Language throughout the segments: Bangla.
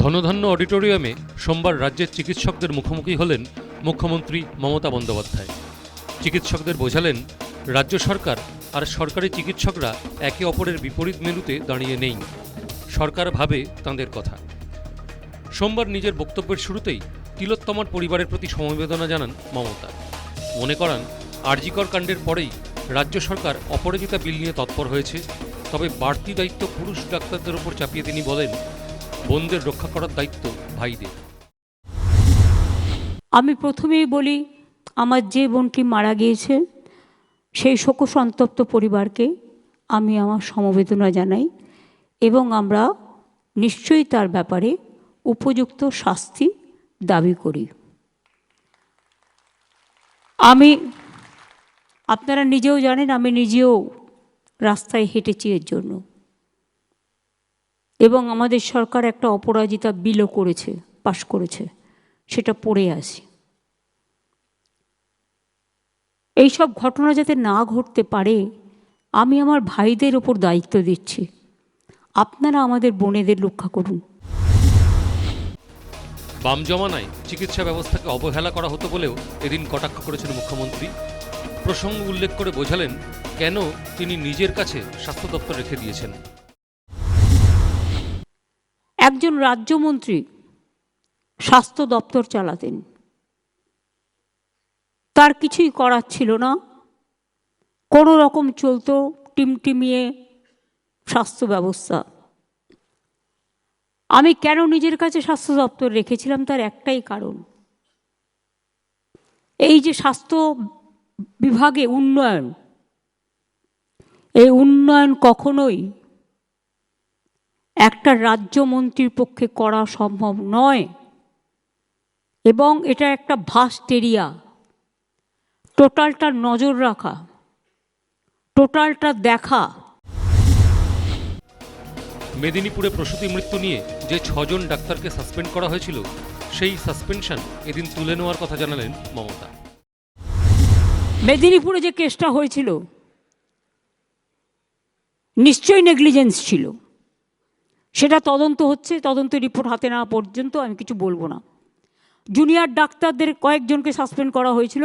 ধনধান্য অডিটোরিয়ামে সোমবার রাজ্যের চিকিৎসকদের মুখোমুখি হলেন মুখ্যমন্ত্রী মমতা বন্দ্যোপাধ্যায়। চিকিৎসকদের বোঝালেন, রাজ্য সরকার আর সরকারি চিকিৎসকরা একে অপরের বিপরীত মেরুতে দাঁড়িয়ে নেই। সরকার ভাবে তাঁদের কথা। সোমবার নিজের বক্তব্যের শুরুতেই তিলোত্তমার পরিবারের প্রতি সমবেদনা জানান মমতা। মনে করান, আরজিকর কাণ্ডের পরেই রাজ্য সরকার অপরাজিতা বিল নিয়ে তৎপর হয়েছে, তবে বাড়তি দায়িত্ব পুরুষ ডাক্তারদের ওপর চাপিয়ে তিনি বলেন বোনদের রক্ষা করার দায়িত্ব ভাইদের। আমি প্রথমেই বলি, আমার যে বোনটি মারা গিয়েছে, সেই শোকসন্তপ্ত পরিবারকে আমি আমার সমবেদনা জানাই এবং আমরা নিশ্চয়ই তার ব্যাপারে উপযুক্ত শাস্তি দাবি করি। আমি, আপনারা নিজেও জানেন, আমি নিজেও রাস্তায় হেঁটেছি এর জন্য। এবং আমাদের সরকার একটা অপরাজিতা বিলও করেছে, পাশ করেছে। সেটা পড়ে আসি। এইসব ঘটনা যাতে না ঘটতে পারে, আমি আমার ভাইদের ওপর দায়িত্ব দিচ্ছি। আপনারা আমাদের বোনেদের রক্ষা করুন। বাম জমানায় চিকিৎসা ব্যবস্থাকে অবহেলা করা হতো বলেও এদিন কটাক্ষ করেছেন মুখ্যমন্ত্রী। প্রসঙ্গ উল্লেখ করে বোঝালেন কেন তিনি নিজের কাছে স্বাস্থ্য দপ্তর রেখে দিয়েছেন। একজন রাজ্যমন্ত্রী স্বাস্থ্য দপ্তর চালাতেন। তার কিছুই করার ছিল না। কোনো রকম চলতো টিমটিমিয়ে স্বাস্থ্য ব্যবস্থা। আমি কেন নিজের কাছে স্বাস্থ্য দপ্তর রেখেছিলাম তার একটাই কারণ। এই যে স্বাস্থ্য বিভাগে উন্নয়ন, এই উন্নয়ন কখনোই একটা রাজ্যমন্ত্রীর পক্ষে করা সম্ভব নয়। এবং এটা একটা ভাস্ট এরিয়া টোটালটা নজর রাখা। টোটালটা দেখা। মেদিনীপুরে প্রসূতি মৃত্যু নিয়ে যে ছজন ডাক্তারকে সাসপেন্ড করা হয়েছিল সেই সাসপেনশন এদিন তুলে নেওয়ার কথা জানালেন মমতা। মেদিনীপুরে যে কেসটা হয়েছিল নিশ্চয়ই নেগলিজেন্স ছিল। সেটা তদন্ত হচ্ছে, তদন্ত রিপোর্ট হাতে নেওয়া পর্যন্ত আমি কিছু বলব না। জুনিয়র ডাক্তারদের কয়েকজনকে সাসপেন্ড করা হয়েছিল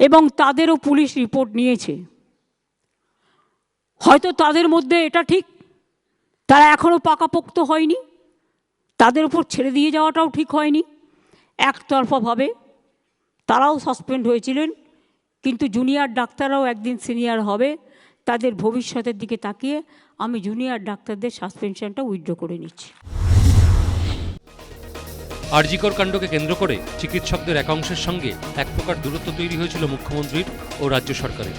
এবং তাদেরও পুলিশ রিপোর্ট নিয়েছে। হয়তো তাদের মধ্যে এটা ঠিক, তারা এখনও পাকাপোক্ত হয়নি, তাদের উপর ছেড়ে দিয়ে যাওয়াটাও ঠিক হয়নি। একতরফাভাবে তারাও সাসপেন্ড হয়েছিলেন, কিন্তু জুনিয়র ডাক্তাররাও একদিন সিনিয়র হবে তাদের ভবিষ্যতের দিকে তাকিয়ে আমি জুনিয়র ডাক্তারদের সাসপেনশনটা উইথড্র করে নিচ্ছি। আরজিকর কাণ্ডকে কেন্দ্র করে চিকিৎসকদের একাংশের সঙ্গে এক প্রকার দূরত্ব তৈরি হয়েছিল মুখ্যমন্ত্রীর ও রাজ্য সরকারের।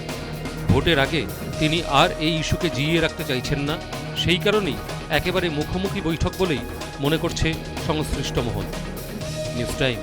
ভোটের আগে তিনি আর এই ইস্যুকে জিইয়ে রাখতে চাইছেন না, সেই কারণেই একেবারে মুখোমুখি বৈঠক বলেই মনে করছে সংশ্লিষ্ট মহল। News time.